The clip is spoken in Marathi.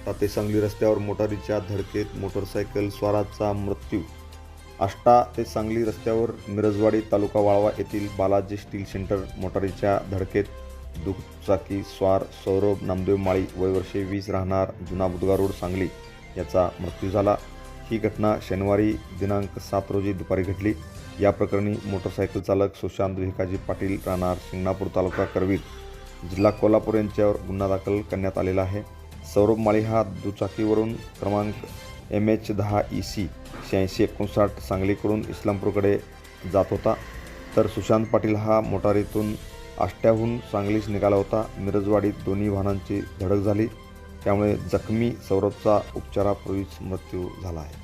आष्टा ते सांगली रस्त्यावर मोटारीच्या धडकेत मोटरसायकल स्वाराचा मृत्यू. आष्टा ते सांगली रस्त्यावर मिरजवाडी तालुका वाळवा येथील बालाजी स्टील सेंटर मोटारीच्या धडकेत दुचाकी स्वार सौरभ नामदेव माळी वय वर्षे वीस राहणार जुना बुधगा रोड सांगली याचा मृत्यू झाला. ही घटना शनिवारी दिनांक सात रोजी दुपारी घडली. या प्रकरणी मोटरसायकल चालक सुशांत भिकाजी पाटील राहणार शिंगणापूर तालुका करवीर जिल्हा कोल्हापूर यांच्यावर गुन्हा दाखल करण्यात आलेला आहे. सौरभ माळी हा दुचाकीवरून क्रमांक एम एच दहा ई सी शहाऐंशी एकोणसाठ सांगलीकडून इस्लामपूरकडे जात होता. तर सुशांत पाटील हा मोटारीतून आष्ट्याहून सांगलीस निघाला होता. मिरजवाडीत दोन्ही वाहनांची धडक झाली. त्यामुळे जखमी सौरभचा उपचारापूर्वीच मृत्यू झाला आहे.